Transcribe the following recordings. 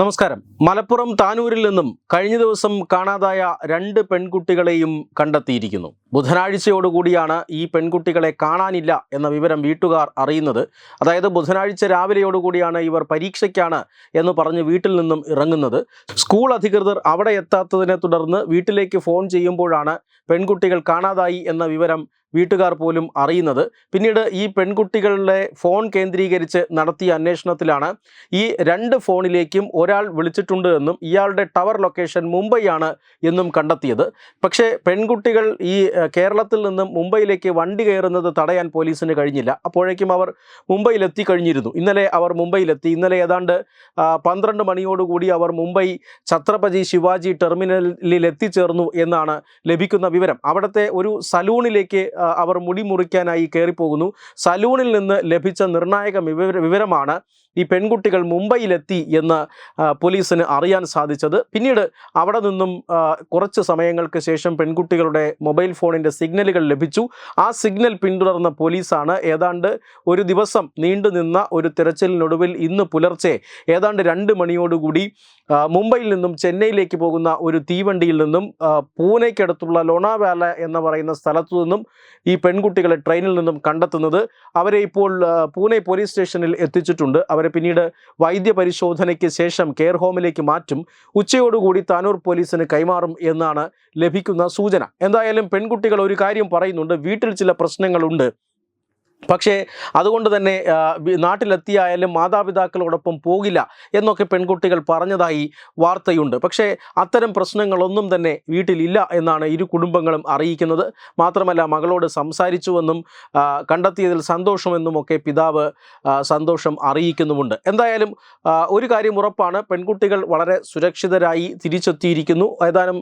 നമസ്കാരം. മലപ്പുറം താനൂരിൽ നിന്നും കഴിഞ്ഞ ദിവസം കാണാതായ രണ്ട് പെൺകുട്ടികളെയും കണ്ടെത്തിയിരിക്കുന്നു. ബുധനാഴ്ചയോടുകൂടിയാണ് ഈ പെൺകുട്ടികളെ കാണാനില്ല എന്ന വിവരം വീട്ടുകാർ അറിയുന്നത്. അതായത് ബുധനാഴ്ച രാവിലെയോടുകൂടിയാണ് ഇവർ പരീക്ഷയ്ക്കാണ് എന്ന് പറഞ്ഞ് വീട്ടിൽ നിന്നും ഇറങ്ങുന്നത്. സ്കൂൾ അധികൃതർ അവിടെ എത്താത്തതിനെ തുടർന്ന് വീട്ടിലേക്ക് ഫോൺ ചെയ്യുമ്പോഴാണ് പെൺകുട്ടികൾ കാണാതായി എന്ന വിവരം വീട്ടുകാർ പോലും അറിയുന്നത്. പിന്നീട് ഈ പെൺകുട്ടികളുടെ ഫോൺ കേന്ദ്രീകരിച്ച് നടത്തിയ അന്വേഷണത്തിലാണ് ഈ രണ്ട് ഫോണിലേക്കും ഒരാൾ വിളിച്ചിട്ടുണ്ട് എന്നും ഇയാളുടെ ടവർ ലൊക്കേഷൻ മുംബൈയാണ് എന്നും കണ്ടെത്തിയത്. പക്ഷേ പെൺകുട്ടികൾ ഈ കേരളത്തിൽ നിന്നും മുംബൈയിലേക്ക് വണ്ടി കയറുന്നത് തടയാൻ പോലീസിന് കഴിഞ്ഞില്ല. അപ്പോഴേക്കും അവർ മുംബൈയിലെത്തി എത്തിക്കഴിഞ്ഞിരുന്നു ഇന്നലെ അവർ മുംബൈയിലെത്തി. ഇന്നലെ ഏതാണ്ട് പന്ത്രണ്ട് മണിയോടുകൂടി അവർ മുംബൈ ഛത്രപതി ശിവാജി ടെർമിനലിൽ എത്തിച്ചേർന്നു എന്നാണ് ലഭിക്കുന്ന വിവരം. അവിടുത്തെ ഒരു സലൂണിലേക്ക് അവർ മുടി മുറിക്കാനായി കയറിപ്പോകുന്നു. സലൂണിൽ നിന്ന് ലഭിച്ച നിർണായക വിവരമാണ് ഈ പെൺകുട്ടികൾ മുംബൈയിലെത്തി എന്ന് പോലീസിന് അറിയാൻ സാധിച്ചത്. പിന്നീട് അവിടെ നിന്നും കുറച്ച് സമയങ്ങൾക്ക് ശേഷം പെൺകുട്ടികളുടെ മൊബൈൽ ഫോണിന്റെ സിഗ്നലുകൾ ലഭിച്ചു. ആ സിഗ്നൽ പിന്തുടർന്ന പോലീസാണ് ഏതാണ്ട് ഒരു ദിവസം നീണ്ടുനിന്ന ഒരു തിരച്ചിലിനൊടുവിൽ ഇന്ന് പുലർച്ചെ ഏതാണ്ട് രണ്ട് മണിയോടുകൂടി മുംബൈയിൽ നിന്നും ചെന്നൈയിലേക്ക് പോകുന്ന ഒരു തീവണ്ടിയിൽ നിന്നും പൂനെക്കടുത്തുള്ള ലോണാവാല എന്ന് പറയുന്ന സ്ഥലത്തു നിന്നും ഈ പെൺകുട്ടികളെ ട്രെയിനിൽ നിന്നും കണ്ടെത്തുന്നത് അവരെ ഇപ്പോൾ പൂനെ പോലീസ് സ്റ്റേഷനിൽ എത്തിച്ചിട്ടുണ്ട്. അവരെ പിന്നീട് വൈദ്യപരിശോധനയ്ക്ക് ശേഷം കെയർ ഹോമിലേക്ക് മാറ്റും. ഉച്ചയോടുകൂടി താനൂർ പോലീസിന് കൈമാറും എന്നാണ് ലഭിക്കുന്ന സൂചന. എന്തായാലും പെൺകുട്ടികൾ ഒരു കാര്യം പറയുന്നുണ്ട്. വീട്ടിൽ ചില പ്രശ്നങ്ങളുണ്ട്. പക്ഷേ അതുകൊണ്ട് തന്നെ നാട്ടിലെത്തിയായാലും മാതാപിതാക്കളോടൊപ്പം പോകില്ല എന്നൊക്കെ പെൺകുട്ടികൾ പറഞ്ഞതായി വാർത്തയുണ്ട്. പക്ഷേ അത്തരം പ്രശ്നങ്ങളൊന്നും തന്നെ വീട്ടിലില്ല എന്നാണ് ഇരു കുടുംബങ്ങളും അറിയിക്കുന്നത്. മാത്രമല്ല മകളോട് സംസാരിച്ചുവെന്നും കണ്ടെത്തിയതിൽ സന്തോഷമെന്നും ഒക്കെ പിതാവ് സന്തോഷം അറിയിക്കുന്നുമുണ്ട്. എന്തായാലും ഒരു കാര്യം ഉറപ്പാണ്. പെൺകുട്ടികൾ വളരെ സുരക്ഷിതരായി തിരിച്ചെത്തിയിരിക്കുന്നു. ഏതാനും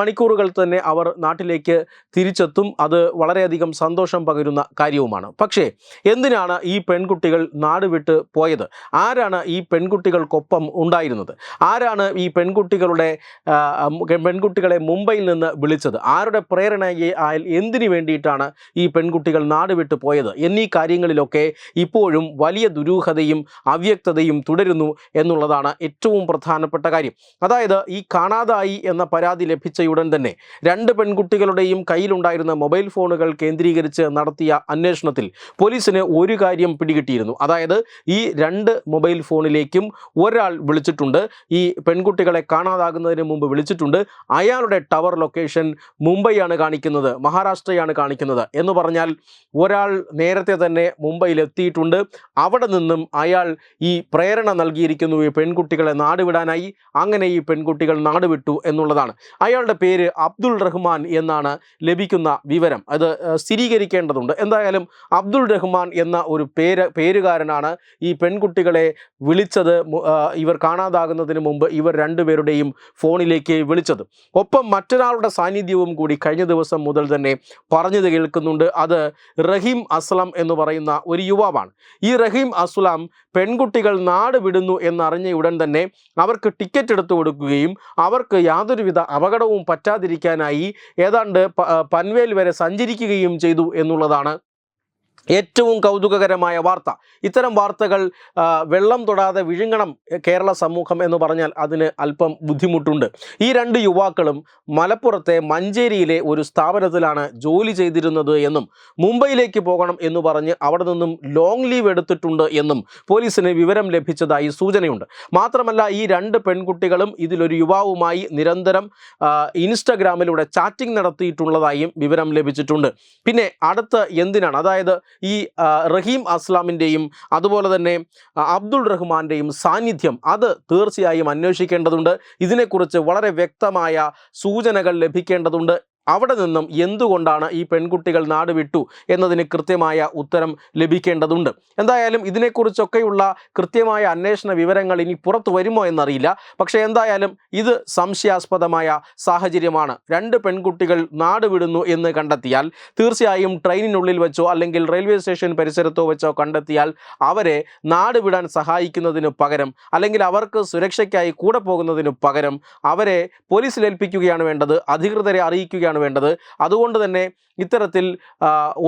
മണിക്കൂറുകൾ തന്നെ അവർ നാട്ടിലേക്ക് തിരിച്ചെത്തും. അത് വളരെയധികം സന്തോഷം പകരുന്ന കാര്യവുമാണ്. പക്ഷേ എന്തിനാണ് ഈ പെൺകുട്ടികൾ നാട് വിട്ട് പോയത്? ആരാണ് ഈ പെൺകുട്ടികൾക്കൊപ്പം ഉണ്ടായിരുന്നത്? ആരാണ് ഈ പെൺകുട്ടികളുടെ പെൺകുട്ടികളെ മുംബൈയിൽ നിന്ന് വിളിച്ചത്? ആരുടെ പ്രേരണയെ ആയാൽ എന്തിനു വേണ്ടിയിട്ടാണ് ഈ പെൺകുട്ടികൾ നാട് വിട്ട് പോയത്? എന്നീ കാര്യങ്ങളിലൊക്കെ ഇപ്പോഴും വലിയ ദുരൂഹതയും അവ്യക്തതയും തുടരുന്നു എന്നുള്ളതാണ് ഏറ്റവും പ്രധാനപ്പെട്ട കാര്യം. അതായത് ഈ കാണാതായി എന്ന പരാതി ലഭിച്ചയുടൻ തന്നെ രണ്ട് പെൺകുട്ടികളുടെയും കയ്യിലുണ്ടായിരുന്ന മൊബൈൽ ഫോണുകൾ കേന്ദ്രീകരിച്ച് നടത്തിയ അന്വേഷണത്തിൽ പോലീസിന് ഒരു കാര്യം പിടികിട്ടിയിരുന്നു. അതായത് ഈ രണ്ട് മൊബൈൽ ഫോണിലേക്കും ഒരാൾ വിളിച്ചിട്ടുണ്ട്. ഈ പെൺകുട്ടികളെ കാണാതാകുന്നതിന് മുമ്പ് വിളിച്ചിട്ടുണ്ട്. അയാളുടെ ടവർ ലൊക്കേഷൻ മുംബൈയാണ് കാണിക്കുന്നത് മഹാരാഷ്ട്രയാണ് കാണിക്കുന്നത് എന്ന് പറഞ്ഞാൽ ഒരാൾ നേരത്തെ തന്നെ മുംബൈയിൽ എത്തിയിട്ടുണ്ട്. അവിടെ നിന്നും അയാൾ ഈ പ്രേരണ നൽകിയിരിക്കുന്നു ഈ പെൺകുട്ടികളെ നാടുവിടാനായി അങ്ങനെ ഈ പെൺകുട്ടികൾ നാടുവിട്ടു എന്നുള്ളതാണ്. അയാളുടെ പേര് അബ്ദുൾ റഹ്മാൻ എന്നാണ് ലഭിക്കുന്ന വിവരം. അത് സ്ഥിരീകരിക്കേണ്ടതുണ്ട്. എന്തായാലും അബ്ദുൾ റഹ്മാൻ എന്ന ഒരു പേര് പേരുകാരനാണ് ഈ പെൺകുട്ടികളെ വിളിച്ചത്. ഇവർ കാണാതാകുന്നതിന് മുമ്പ് ഇവർ രണ്ടുപേരുടെയും ഫോണിലേക്ക് വിളിച്ചത്. ഒപ്പം മറ്റൊരാളുടെ സാന്നിധ്യവും കൂടി കഴിഞ്ഞ ദിവസം മുതൽ തന്നെ പറഞ്ഞത് കേൾക്കുന്നുണ്ട്. അത് റഹീം അസ്ലം എന്ന് പറയുന്ന ഒരു യുവാവാണ്. ഈ റഹീം അസ്ലാം പെൺകുട്ടികൾ നാട് വിടുന്നു എന്നറിഞ്ഞ ഉടൻ തന്നെ അവർക്ക് ടിക്കറ്റ് എടുത്തു കൊടുക്കുകയും അവർക്ക് യാതൊരുവിധ അപകടവും പറ്റാതിരിക്കാനായി ഏതാണ്ട് പൻവേൽ വരെ സഞ്ചരിക്കുകയും ചെയ്തു എന്നുള്ളതാണ് ഏറ്റവും കൗതുകകരമായ വാർത്ത. ഇത്തരം വാർത്തകൾ വെള്ളം തൊടാതെ വിഴുങ്ങണം കേരള സമൂഹം എന്ന് പറഞ്ഞാൽ അതിന് അല്പം ബുദ്ധിമുട്ടുണ്ട്. ഈ രണ്ട് യുവാക്കളും മലപ്പുറത്തെ മഞ്ചേരിയിലെ ഒരു സ്ഥാപനത്തിലാണ് ജോലി ചെയ്തിരുന്നത് എന്നും മുംബൈയിലേക്ക് പോകണം എന്ന് പറഞ്ഞ് അവിടെ നിന്നും ലോങ് ലീവ് എടുത്തിട്ടുണ്ട് എന്നും പോലീസിന് വിവരം ലഭിച്ചതായി സൂചനയുണ്ട്. മാത്രമല്ല ഈ രണ്ട് പെൺകുട്ടികളും ഇതിലൊരു യുവാവുമായി നിരന്തരം ഇൻസ്റ്റഗ്രാമിലൂടെ ചാറ്റിംഗ് നടത്തിയിട്ടുള്ളതായും വിവരം ലഭിച്ചിട്ടുണ്ട്. പിന്നെ അടുത്ത് എന്തിനാണ്? അതായത് ഈ റഹീം അസ്ലാമിന്റെയും അതുപോലെ തന്നെ അബ്ദുൾ റഹ്മാന്റെയും സാന്നിധ്യം അത് തീർച്ചയായും അന്വേഷിക്കേണ്ടതുണ്ട്. ഇതിനെക്കുറിച്ച് വളരെ വ്യക്തമായ സൂചനകൾ ലഭിക്കേണ്ടതുണ്ട്. അവിടെ നിന്നും എന്തുകൊണ്ടാണ് ഈ പെൺകുട്ടികൾ നാട് വിട്ടു എന്നതിന് കൃത്യമായ ഉത്തരം ലഭിക്കേണ്ടതുണ്ട്. എന്തായാലും ഇതിനെക്കുറിച്ചൊക്കെയുള്ള കൃത്യമായ അന്വേഷണ വിവരങ്ങൾ ഇനി പുറത്തു വരുമോ എന്നറിയില്ല. പക്ഷേ എന്തായാലും ഇത് സംശയാസ്പദമായ സാഹചര്യമാണ്. രണ്ട് പെൺകുട്ടികൾ നാട് വിടുന്നു എന്ന് കണ്ടെത്തിയാൽ തീർച്ചയായും ട്രെയിനിനുള്ളിൽ വെച്ചോ അല്ലെങ്കിൽ റെയിൽവേ സ്റ്റേഷൻ പരിസരത്തോ വെച്ചോ കണ്ടെത്തിയാൽ അവരെ നാട് വിടാൻ സഹായിക്കുന്നതിന് പകരം അല്ലെങ്കിൽ അവർക്ക് സുരക്ഷയ്ക്കായി കൂടെ പോകുന്നതിന് പകരം അവരെ പോലീസിലേൽപ്പിക്കുകയാണ് വേണ്ടത്. അധികൃതരെ അറിയിക്കുകയാണ് കൂടിയാണ് വേണ്ടത്. അതുകൊണ്ട് തന്നെ ഇത്തരത്തിൽ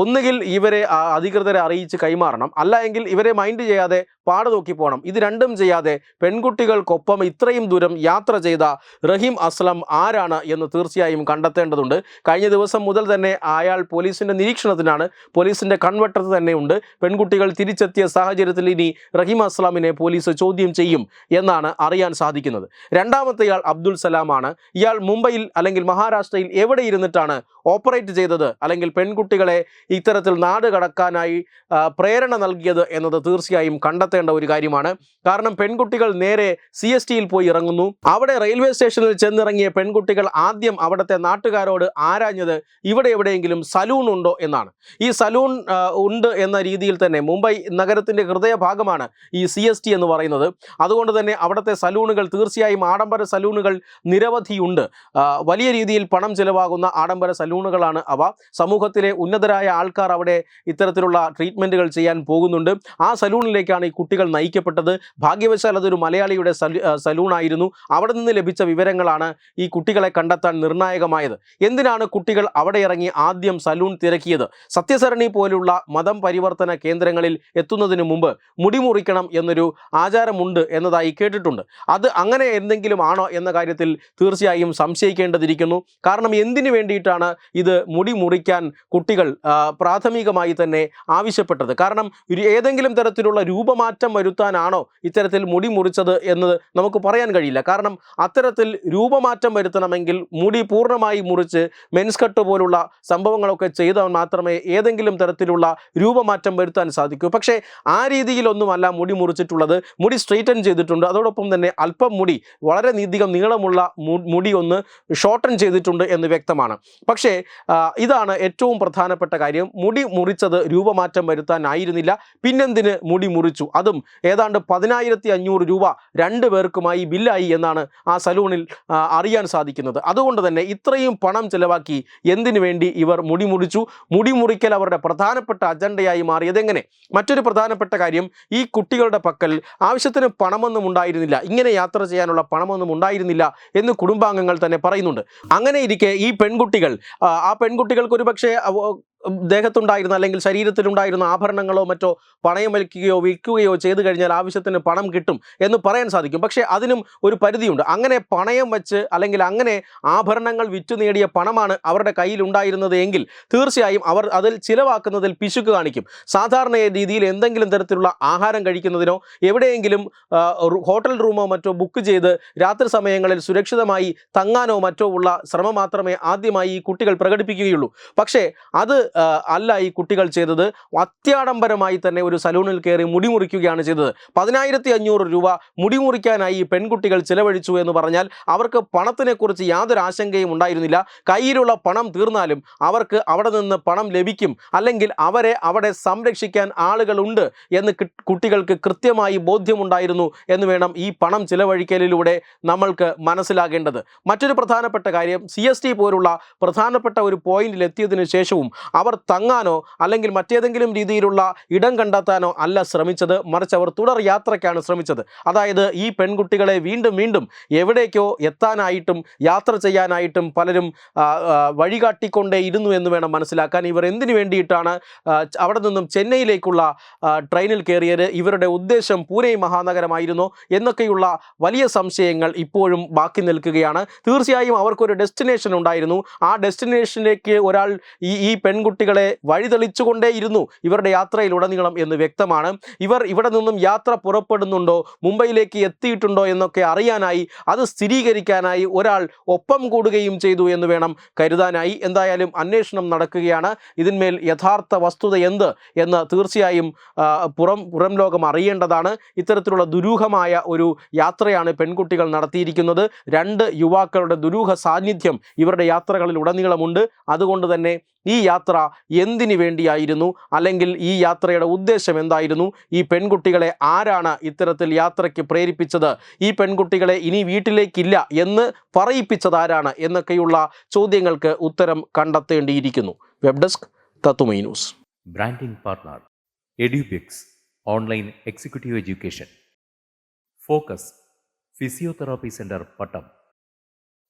ഒന്നുകിൽ ഇവരെ അധികൃതരെ അറിയിച്ച് കൈമാറണം. അല്ല എങ്കിൽ ഇവരെ മൈൻഡ് ചെയ്യാതെ പാട് നോക്കി പോകണം. ഇത് രണ്ടും ചെയ്യാതെ പെൺകുട്ടികൾക്കൊപ്പം ഇത്രയും ദൂരം യാത്ര ചെയ്ത റഹീം അസ്ലം ആരാണ് എന്ന് തീർച്ചയായും കണ്ടെത്തേണ്ടതുണ്ട്. കഴിഞ്ഞ ദിവസം മുതൽ തന്നെ അയാൾ പോലീസിന്റെ നിരീക്ഷണത്തിനാണ് പോലീസിന്റെ കൺവെട്ടത്ത് തന്നെയുണ്ട് പെൺകുട്ടികൾ തിരിച്ചെത്തിയ സാഹചര്യത്തിൽ ഇനി റഹീം അസ്ലാമിനെ പോലീസ് ചോദ്യം ചെയ്യും എന്നാണ് അറിയാൻ സാധിക്കുന്നത്. രണ്ടാമത്തെ ഇയാൾ അബ്ദുൽ സലാമാണ്. ഇയാൾ മുംബൈയിൽ അല്ലെങ്കിൽ മഹാരാഷ്ട്രയിൽ എവിടെ ഇരുന്നിട്ടാണ് ഓപ്പറേറ്റ് ചെയ്തത്. അല്ലെങ്കിൽ പെൺകുട്ടികളെ ഇത്തരത്തിൽ നാട് കടക്കാനായി പ്രേരണ നൽകിയത് എന്നത് തീർച്ചയായും കണ്ടെത്തേണ്ട ഒരു കാര്യമാണ്. കാരണം പെൺകുട്ടികൾ നേരെ സി എസ് ടിയിൽ പോയി ഇറങ്ങുന്നു. അവിടെ റെയിൽവേ സ്റ്റേഷനിൽ ചെന്നിറങ്ങിയ പെൺകുട്ടികൾ ആദ്യം അവിടുത്തെ നാട്ടുകാരോട് ആരാഞ്ഞത് ഇവിടെ എവിടെയെങ്കിലും സലൂൺ ഉണ്ടോ എന്നാണ്. ഈ സലൂൺ ഉണ്ട് എന്ന രീതിയിൽ തന്നെ മുംബൈ നഗരത്തിന്റെ ഹൃദയഭാഗമാണ് ഈ സി എസ് ടി എന്ന് പറയുന്നത്. അതുകൊണ്ട് തന്നെ അവിടുത്തെ സലൂണുകൾ തീർച്ചയായും ആഡംബര സലൂണുകൾ നിരവധിയുണ്ട്. വലിയ രീതിയിൽ പണം ചിലവാകുന്ന ആഡംബര സലൂണുകളാണ് അവ. സമൂഹത്തിലെ ഉന്നതരായ ആൾക്കാർ അവിടെ ഇത്തരത്തിലുള്ള ട്രീറ്റ്മെന്റുകൾ ചെയ്യാൻ പോകുന്നുണ്ട്. ആ സലൂണിലേക്കാണ് ഈ കുട്ടികൾ നയിക്കപ്പെട്ടത്. ഭാഗ്യവശാൽ അതൊരു മലയാളിയുടെ സലൂണായിരുന്നു. അവിടെ നിന്ന് ലഭിച്ച വിവരങ്ങളാണ് ഈ കുട്ടികളെ കണ്ടെത്താൻ നിർണായകമായത്. എന്തിനാണ് കുട്ടികൾ അവിടെ ഇറങ്ങി ആദ്യം സലൂൺ തിരക്കിയത്? സത്യസരണി പോലുള്ള മതം പരിവർത്തന കേന്ദ്രങ്ങളിൽ എത്തുന്നതിന് മുമ്പ് മുടിമുറിക്കണം എന്നൊരു ആചാരമുണ്ട് എന്നതായി കേട്ടിട്ടുണ്ട്. അത് അങ്ങനെ എന്തെങ്കിലും ആണോ എന്ന കാര്യത്തിൽ തീർച്ചയായും സംശയിക്കേണ്ടതിരിക്കുന്നു. കാരണം എന്തിനു വേണ്ടിയിട്ടാണ് ഇത് മുടി മുറിക്കാൻ കുട്ടികൾ പ്രാഥമികമായി തന്നെ ആവശ്യപ്പെട്ടത്. കാരണം ഏതെങ്കിലും തരത്തിലുള്ള രൂപമാറ്റം വരുത്താനാണോ ഇത്തരത്തിൽ മുടി മുറിച്ചത് എന്ന് നമുക്ക് പറയാൻ കഴിയില്ല. കാരണം അത്തരത്തിൽ രൂപമാറ്റം വരുത്തണമെങ്കിൽ മുടി പൂർണമായി മുറിച്ച് മെൻസ് കട്ട് പോലുള്ള സംഭവങ്ങളൊക്കെ ചെയ്താൽ മാത്രമേ ഏതെങ്കിലും തരത്തിലുള്ള രൂപമാറ്റം വരുത്താൻ സാധിക്കൂ. പക്ഷേ ആ രീതിയിലൊന്നുമല്ല മുടി മുറിച്ചിട്ടുള്ളത്. മുടി സ്ട്രെയിറ്റൻ ചെയ്തിട്ടുണ്ട്. അതോടൊപ്പം തന്നെ അല്പം മുടി വളരെ നീതികം നീളമുള്ള മുടി ഒന്ന് ഷോർട്ടൺ ചെയ്തിട്ടുണ്ട് എന്ന് വ്യക്തമാണ്. പക്ഷേ ഇതാണ് ഏറ്റവും പ്രധാനപ്പെട്ട കാര്യം. മുടി മുറിച്ചത് രൂപമാറ്റം വരുത്താനായിരുന്നില്ല. പിന്നെന്തിന് മുടി മുറിച്ചു? അതും ഏതാണ്ട് പതിനായിരത്തി അഞ്ഞൂറ് രൂപ രണ്ട് പേർക്കുമായി ബില്ലായി എന്നാണ് ആ സലൂണിൽ അറിയാൻ സാധിക്കുന്നത്. അതുകൊണ്ട് തന്നെ ഇത്രയും പണം ചിലവാക്കി എന്തിനു വേണ്ടി ഇവർ മുടി മുറിച്ചു? മുടി മുറിക്കൽ അവരുടെ പ്രധാനപ്പെട്ട അജണ്ടയായി മാറിയതെങ്ങനെ മറ്റൊരു പ്രധാനപ്പെട്ട കാര്യം ഈ കുട്ടികളുടെ പക്കൽ ആവശ്യത്തിന് പണമൊന്നും ഉണ്ടായിരുന്നില്ല. ഇങ്ങനെ യാത്ര ചെയ്യാനുള്ള പണമൊന്നും ഉണ്ടായിരുന്നില്ല എന്ന് കുടുംബാംഗങ്ങൾ തന്നെ പറയുന്നുണ്ട്. അങ്ങനെ ഇരിക്കെ ഈ പെൺകുട്ടികൾ. ആ, പെൺകുട്ടികൾക്ക് ഒരു പക്ഷേ ദേഹത്തുണ്ടായിരുന്ന അല്ലെങ്കിൽ ശരീരത്തിലുണ്ടായിരുന്ന ആഭരണങ്ങളോ മറ്റോ പണയം വലിക്കുകയോ വിൽക്കുകയോ ചെയ്തു കഴിഞ്ഞാൽ ആവശ്യത്തിന് പണം കിട്ടും എന്ന് പറയാൻ സാധിക്കും. പക്ഷേ അതിനും ഒരു പരിധിയുണ്ട്. അങ്ങനെ പണയം വെച്ച് അല്ലെങ്കിൽ അങ്ങനെ ആഭരണങ്ങൾ വിറ്റു നേടിയ പണമാണ് അവരുടെ കയ്യിൽ ഉണ്ടായിരുന്നത് എങ്കിൽ തീർച്ചയായും അവർ അതിൽ ചിലവാക്കുന്നതിൽ പിശുക്ക് കാണിക്കും. സാധാരണ രീതിയിൽ എന്തെങ്കിലും തരത്തിലുള്ള ആഹാരം കഴിക്കുന്നതിനോ എവിടെയെങ്കിലും ഹോട്ടൽ റൂമോ മറ്റോ ബുക്ക് ചെയ്ത് രാത്രി സമയങ്ങളിൽ സുരക്ഷിതമായി തങ്ങാനോ മറ്റോ ഉള്ള ശ്രമം മാത്രമേ ആദ്യമായി ഈ കുട്ടികൾ പ്രകടിപ്പിക്കുകയുള്ളൂ. പക്ഷേ അത് അല്ല ഈ കുട്ടികൾ ചെയ്തത് അത്യാഡംബരമായി തന്നെ ഒരു സലൂണിൽ കയറി മുടി മുറിക്കുകയാണ് ചെയ്തത്. പതിനായിരത്തി അഞ്ഞൂറ് രൂപ മുടി മുറിക്കാനായി ഈ പെൺകുട്ടികൾ ചിലവഴിച്ചു എന്ന് പറഞ്ഞാൽ അവർക്ക് പണത്തിനെക്കുറിച്ച് യാതൊരു ആശങ്കയും ഉണ്ടായിരുന്നില്ല. കയ്യിലുള്ള പണം തീർന്നാലും അവർക്ക് അവിടെ നിന്ന് പണം ലഭിക്കും. അല്ലെങ്കിൽ അവരെ അവിടെ സംരക്ഷിക്കാൻ ആളുകളുണ്ട് എന്ന് കുട്ടികൾക്ക് കൃത്യമായി ബോധ്യമുണ്ടായിരുന്നു എന്ന് വേണം ഈ പണം ചിലവഴിക്കലിലൂടെ നമ്മൾക്ക് മനസ്സിലാകേണ്ടത്. മറ്റൊരു പ്രധാനപ്പെട്ട കാര്യം സി പോലുള്ള പ്രധാനപ്പെട്ട ഒരു പോയിന്റിൽ എത്തിയതിനു ശേഷവും അവർ തങ്ങാനോ അല്ലെങ്കിൽ മറ്റേതെങ്കിലും രീതിയിലുള്ള ഇടം കണ്ടെത്താനോ അല്ല ശ്രമിച്ചത്. മറിച്ച് അവർ തുടർ യാത്രയ്ക്കാണ് ശ്രമിച്ചത്. അതായത് ഈ പെൺകുട്ടികളെ വീണ്ടും വീണ്ടും എവിടേക്കോ എത്താനായിട്ടും യാത്ര ചെയ്യാനായിട്ടും പലരും വഴികാട്ടിക്കൊണ്ടേ ഇരുന്നു എന്ന് വേണം മനസ്സിലാക്കാൻ. ഇവർ എന്തിനു വേണ്ടിയിട്ടാണ് അവിടെ നിന്നും ചെന്നൈയിലേക്കുള്ള ട്രെയിനിൽ കയറിയത്? ഇവരുടെ ഉദ്ദേശം പൂനെ മഹാനഗരമായിരുന്നോ എന്നൊക്കെയുള്ള വലിയ സംശയങ്ങൾ ഇപ്പോഴും ബാക്കി നിൽക്കുകയാണ്. തീർച്ചയായും അവർക്കൊരു ഡെസ്റ്റിനേഷൻ ഉണ്ടായിരുന്നു. ആ ഡെസ്റ്റിനേഷനിലേക്ക് ഒരാൾ ഈ ഈ പെൺകുട്ടികളെ വഴിതെളിച്ചുകൊണ്ടേയിരുന്നു ഇവരുടെ യാത്രയിലുടനീളം എന്ന് വ്യക്തമാണ്. ഇവർ ഇവിടെ നിന്നും യാത്ര പുറപ്പെടുന്നുണ്ടോ മുംബൈയിലേക്ക് എത്തിയിട്ടുണ്ടോ എന്നൊക്കെ അറിയാനായി അത് സ്ഥിരീകരിക്കാനായി ഒരാൾ ഒപ്പം കൂടുകയും ചെയ്തു എന്ന് വേണം കരുതാനായി. എന്തായാലും അന്വേഷണം നടക്കുകയാണ്. ഇതിന്മേൽ യഥാർത്ഥ വസ്തുത എന്ത് എന്ന് തീർച്ചയായും പുറം പുറം ലോകം അറിയേണ്ടതാണ്. ഇത്തരത്തിലുള്ള ദുരൂഹമായ ഒരു യാത്രയാണ് പെൺകുട്ടികൾ നടത്തിയിരിക്കുന്നത്. രണ്ട് യുവാക്കളുടെ ദുരൂഹ സാന്നിധ്യം ഇവരുടെ യാത്രകളിൽ ഉടനീളമുണ്ട് അതുകൊണ്ട് തന്നെ ഈ യാത്ര എന്തിനു വേണ്ടിയായിരുന്നു? അല്ലെങ്കിൽ ഈ യാത്രയുടെ ഉദ്ദേശം എന്തായിരുന്നു? ഈ പെൺകുട്ടികളെ ആരാണ് ഇത്തരത്തിൽ യാത്രയ്ക്ക് പ്രേരിപ്പിച്ചത്? ഈ പെൺകുട്ടികളെ ഇനി വീട്ടിലേക്കില്ല എന്ന് പറയിപ്പിച്ചത് ആരാണ്? എന്നൊക്കെയുള്ള ചോദ്യങ്ങൾക്ക് ഉത്തരം കണ്ടെത്തേണ്ടിയിരിക്കുന്നു. Web desk Thathumai news branding partner Edubix online executive education focus physiotherapy Center Pattom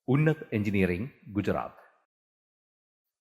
ഉന്നത് engineering Gujarat.